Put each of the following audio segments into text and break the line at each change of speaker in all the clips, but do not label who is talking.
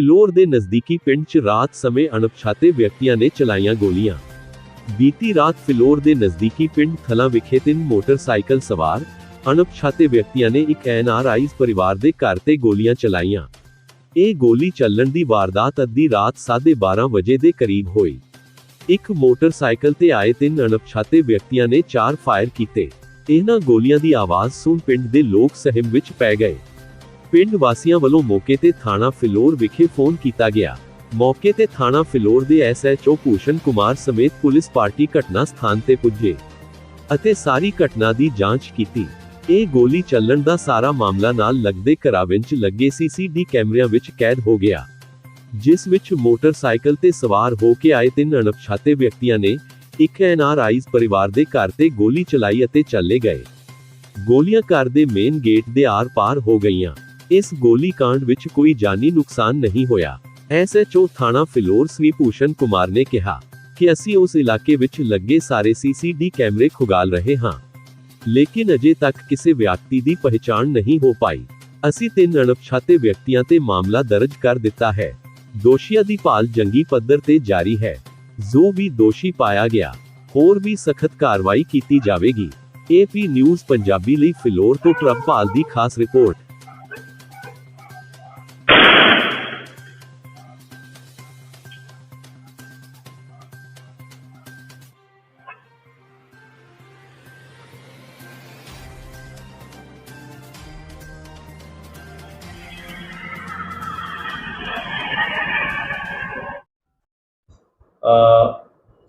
ਫਿਲੌਰ ਦੇ ਨਜ਼ਦੀਕੀ ਪਿੰਡ 'ਚ ਰਾਤ ਸਮੇਂ ਅਣਪਛਾਤੇ ਵਿਅਕਤੀਆਂ ਨੇ ਚਲਾਈਆਂ ਗੋਲੀਆਂ। ਬੀਤੀ ਰਾਤ ਫਿਲੌਰ ਦੇ ਨਜ਼ਦੀਕੀ ਪਿੰਡ ਥਲਾ ਵਿਖੇ ਤਿੰਨ ਮੋਟਰਸਾਈਕਲ ਸਵਾਰ, ਅਣਪਛਾਤੇ ਵਿਅਕਤੀਆਂ ਨੇ ਇੱਕ ਐਨਆਰਆਈਜ਼ ਪਰਿਵਾਰ ਦੇ ਘਰ ਤੇ ਗੋਲੀਆਂ ਚਲਾਈਆਂ। ਇਹ ਗੋਲੀ ਚੱਲਣ ਦੀ ਵਾਰਦਾਤ ਅੱਧੀ ਰਾਤ 12:30 ਵਜੇ ਦੇ ਕਰੀਬ ਹੋਈ। ਇੱਕ ਮੋਟਰਸਾਈਕਲ ਤੇ ਆਏ ਤਿੰਨ ਅਣਪਛਾਤੇ ਵਿਅਕਤੀਆਂ ਨੇ ਚਾਰ ਫਾਇਰ ਕੀਤੇ। ਇਹਨਾਂ ਗੋਲੀਆਂ ਦੀ ਆਵਾਜ਼ ਸੁਣ ਪਿੰਡ ਦੇ ਲੋਕ ਸਹਿਮ ਵਿੱਚ ਪੈ ਗਏ। ਪਿੰਡ ਵਾਸੀਆਂ ਵੱਲੋਂ ਮੌਕੇ ਤੇ ਥਾਣਾ ਫਿਲੌਰ ਵਿਖੇ ਫੋਨ ਕੀਤਾ ਗਿਆ। ਮੌਕੇ ਤੇ ਥਾਣਾ ਫਿਲੌਰ ਦੇ ਐਸਐਚਓ ਭੂਸ਼ਣ ਕੁਮਾਰ ਸਮੇਤ ਪੁਲਿਸ ਪਾਰਟੀ ਘਟਨਾ ਸਥਾਨ ਤੇ ਪੁੱਜੇ ਅਤੇ ਸਾਰੀ ਘਟਨਾ ਦੀ ਜਾਂਚ ਕੀਤੀ। ਇਹ ਗੋਲੀ ਚੱਲਣ ਦਾ ਸਾਰਾ ਮਾਮਲਾ ਨਾਲ ਲੱਗਦੇ ਘਰਾਂ ਵਿੱਚ ਲੱਗੇ ਸੀਸੀਡੀ ਕੈਮਰਿਆਂ ਵਿੱਚ ਕੈਦ ਹੋ ਗਿਆ। ਜਿਸ ਵਿੱਚ ਮੋਟਰਸਾਈਕਲ ਤੇ ਸਵਾਰ ਹੋ ਕੇ ਆਏ ਤਿੰਨ ਅਣਪਛਾਤੇ ਵਿਅਕਤੀਆਂ ਨੇ ਇੱਕ ਐਨਆਰਆਈਜ਼ ਪਰਿਵਾਰ ਦੇ ਘਰ ਤੇ ਗੋਲੀ ਚਲਾਈ ਅਤੇ ਚੱਲੇ ਗਏ। ਗੋਲੀਆਂ ਘਰ ਦੇ ਮੇਨ ਗੇਟ ਦੇ ਆਰ-ਪਾਰ ਹੋ ਗਈਆਂ। ਇਸ ਗੋਲੀ ਕਾਂਡ ਵਿੱਚ ਕੋਈ ਜਾਨੀ ਨੁਕਸਾਨ ਨਹੀਂ ਹੋਇਆ। ਐਸਐਚਓ ਥਾਣਾ ਫਿਲੌਰ ਸ੍ਰੀ ਭੂਸ਼ਣ ਕੁਮਾਰ ਨੇ ਕਿਹਾ ਕਿ ਅਸੀਂ ਉਸ ਇਲਾਕੇ ਵਿੱਚ ਲੱਗੇ ਸਾਰੇ ਸੀਸੀਡੀ ਕੈਮਰੇ ਖੁਗਾਲ ਰਹੇ ਹਾਂ। ਲੇਕਿਨ ਅਜੇ ਤੱਕ ਕਿਸੇ ਵਿਅਕਤੀ ਦੀ ਪਹਿਚਾਣ ਨਹੀਂ ਹੋ ਪਾਈ। ਅਸੀਂ ਤਿੰਨ ਅਣਪਛਾਤੇ ਵਿਅਕਤੀਆਂ ਤੇ ਮਾਮਲਾ ਦਰਜ ਕਰ ਦਿੱਤਾ ਹੈ। ਦੋਸ਼ੀਆਂ ਦੀ ਭਾਲ ਜੰਗੀ ਪੱਧਰ ਤੇ ਜਾਰੀ ਹੈ। ਜੋ ਵੀ ਦੋਸ਼ੀ ਪਾਇਆ ਗਿਆ, ਹੋਰ ਵੀ ਸਖਤ ਕਾਰਵਾਈ ਕੀਤੀ ਜਾਵੇਗੀ। ਏਪੀ ਨਿਊਜ਼ ਪੰਜਾਬੀ ਲਈ ਫਿਲੌਰ ਤੋਂ ਪ੍ਰਭਪਾਲ ਦੀ ਖਾਸ ਰਿਪੋਰਟ।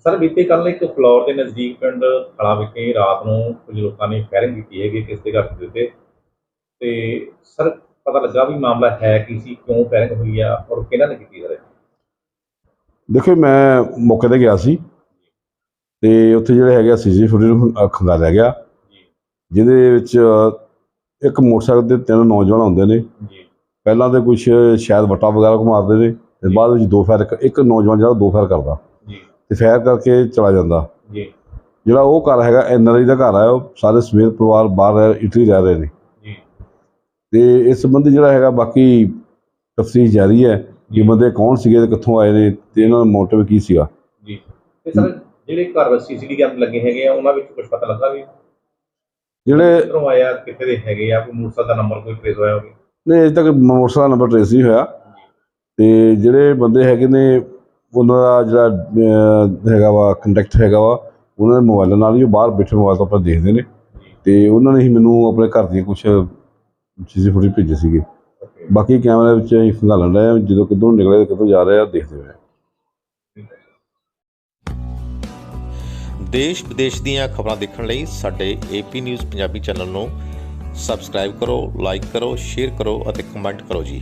ਸਰ ਬੀਤੇ ਕੱਲ ਇੱਕ ਫਲੋਰ ਦੇ ਨਜ਼ਦੀਕ ਪਿੰਡ ਖਲਾ ਵਿਖੇ ਰਾਤ ਨੂੰ ਕੁਝ ਲੋਕਾਂ ਨੇ ਫਾਇਰਿੰਗ ਕੀਤੀ ਹੈਗੀ ਕਿਸ ਦੇ ਘਰ ਦੇ ਉੱਤੇ। ਤੇ ਸਰ ਪਤਾ ਲੱਗਾ ਵੀ ਮਾਮਲਾ ਹੈ ਕੀ ਸੀ ਕਿਉਂ ਫਾਇਰਿੰਗ ਹੋਈ ਆ ਔਰ ਕਿਹਨਾਂ ਨੇ ਕੀਤੀ ਸਰ
ਦੇਖੋ ਮੈਂ ਮੌਕੇ ਤੇ ਗਿਆ ਸੀ। ਤੇ ਉੱਥੇ ਜਿਹੜੇ ਹੈਗੇ ਸੀਜੀ ਫੁਟੇਜ ਨੂੰ ਖੰਗਾਲਿਆ ਗਿਆ।
ਜੀ।
ਜਿਹਦੇ ਵਿੱਚ ਇੱਕ ਮੋਟਰਸਾਈਕਲ ਤੇ ਤਿੰਨ ਨੌਜਵਾਨ ਹੁੰਦੇ ਨੇ।
ਜੀ।
ਪਹਿਲਾਂ ਤੇ ਕੁਝ ਸ਼ਾਇਦ ਵਟਾ ਵਗੈਰਾ ਕੋ ਮਾਰਦੇ ਨੇ। ਤੇ ਬਾਅਦ ਵਿੱਚ ਦੋ ਫਾਇਰ ਇੱਕ ਨੌਜਵਾਨ ਜਿਹੜਾ ਦੋ ਫਾਇਰ ਕਰਦਾ।
ਜੀ।
ਤੇ ਫਾਇਰ ਕਰਕੇ ਚਲਾ ਜਾਂਦਾ।
ਜੀ।
ਜਿਹੜਾ ਉਹ ਘਰ ਹੈਗਾ ਐਨਆਰਆਈ ਦਾ ਘਰ ਹੈ ਉਹ ਸਾਰੇ ਸਮੇਤ ਪਰਿਵਾਰ ਬਾਹਰ ਇਟਲੀ ਰਹਿ ਰਹੇ ਨੇ।
ਜੀ।
ਤੇ ਇਸ ਸੰਬੰਧੀ ਜਿਹੜਾ ਹੈਗਾ ਬਾਕੀ ਤਫਸੀਲ ਜਾਰੀ ਹੈ ਕਿ ਬੰਦੇ ਕੌਣ ਸੀਗੇ ਤੇ ਕਿੱਥੋਂ ਆਏ ਨੇ ਤੇ ਇਹਨਾਂ ਦਾ ਮੋਟਿਵ ਕੀ ਸੀਗਾ।
ਜੀ। ਤੇ ਸਰ ਜਿਹੜੇ ਘਰ ਵਿੱਚ ਸੀਸੀਟੀ ਕੈਮਰੇ ਲੱਗੇ ਹੈਗੇ ਆ ਉਹਨਾਂ ਵਿੱਚ ਕੁਝ ਪਤਾ ਲੱਗਾ ਵੀ
ਜਿਹੜੇ
ਕਿੱਧਰੋਂ ਆਇਆ ਕਿੱਥੇ ਦੇ ਹੈਗੇ ਆ? ਕੋਈ ਮੋਟਰਸਾਈਕਲ ਦਾ ਨੰਬਰ ਕੋਈ ਟ੍ਰੇਸ ਹੋਇਆ ਹੋਵੇ?
ਨੇ ਅਜੇ ਤੱਕ ਮੋਟਰਸਾਈਕਲ ਦਾ ਨੰਬਰ ਟ੍ਰੇਸ ਨਹੀਂ ਹੋਇਆ। ਤੇ ਜਿਹੜੇ ਬੰਦੇ ਹੈਗੇ ਨੇ, ਉਹਨਾਂ ਦਾ ਜਿਹੜਾ ਹੈਗਾ ਵਾ ਕੰਟੈਕਟ ਹੈਗਾ ਵਾ, ਉਹਨਾਂ ਦੇ ਮੋਬਾਈਲ ਨਾਲ ਹੀ ਉਹ ਬਾਹਰ ਬੈਠੇ ਮੋਬਾਈਲ ਤੋਂ ਆਪਾਂ ਦੇਖਦੇ ਨੇ। ਤੇ ਉਹਨਾਂ ਨੇ ਹੀ ਮੈਨੂੰ ਆਪਣੇ ਘਰ ਦੀਆਂ ਕੁਝ ਚੀਜ਼ਾਂ ਫੋਟੋ ਭੇਜੇ ਸੀਗੇ। ਬਾਕੀ ਕੈਮਰੇ ਵਿੱਚ ਅਸੀਂ ਖੰਗਾਲਣ ਰਹੇ ਹਾਂ, ਜਦੋਂ ਕਿੱਧਰੋਂ ਨਿਕਲੇ ਤੇ ਕਿੱਧਰੋਂ ਜਾ ਰਹੇ ਆ, ਦੇਖਦੇ ਹੋਏ
ਦੇਸ਼ ਵਿਦੇਸ਼ ਦੀਆਂ ਖਬਰਾਂ ਦੇਖਣ ਲਈ ਸਾਡੇ ਏਪੀ ਨਿਊਜ਼ ਪੰਜਾਬੀ ਚੈਨਲ ਨੂੰ ਸਬਸਕ੍ਰਾਈਬ ਕਰੋ ਲਾਈਕ ਕਰੋ ਸ਼ੇਅਰ ਕਰੋ ਅਤੇ ਕਮੈਂਟ ਕਰੋ ਜੀ।